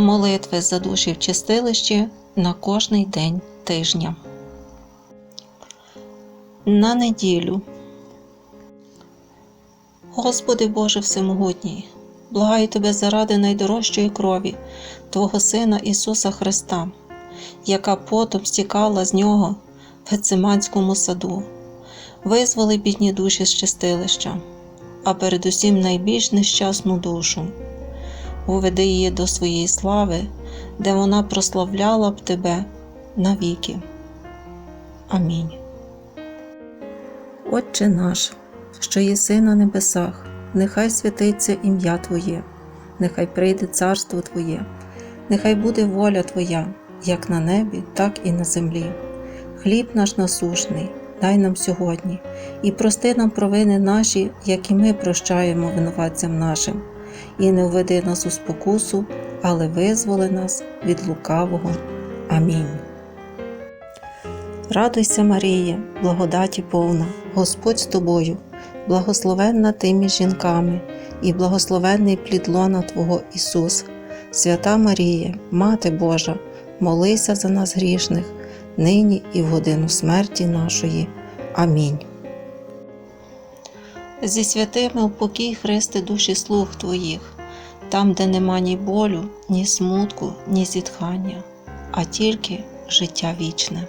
Молитви за душі в чистилищі на кожний день тижня. На неділю. Господи Боже Всемогутній, благаю Тебе заради найдорожчої крові Твого Сина Ісуса Христа, яка потом стікала з Нього в Гециманському саду. Визволи бідні душі з чистилища, а передусім найбільш нещасну душу. Уведи її до своєї слави, де вона прославляла б Тебе навіки. Амінь. Отче наш, що єси на небесах, нехай святиться ім'я Твоє, нехай прийде царство Твоє, нехай буде воля Твоя, як на небі, так і на землі. Хліб наш насушний, дай нам сьогодні, і прости нам провини наші, як і ми прощаємо винуватцям нашим, і не введи нас у спокусу, але визволи нас від лукавого. Амінь. Радуйся, Маріє, благодаті повна, Господь з тобою, благословенна ти між жінками, і благословенний плід лона Твого Ісус. Свята Маріє, Мати Божа, молися за нас грішних, нині і в годину смерті нашої. Амінь. Зі святими упокій хрести душі слуг Твоїх, там, де нема ні болю, ні смутку, ні зітхання, а тільки життя вічне.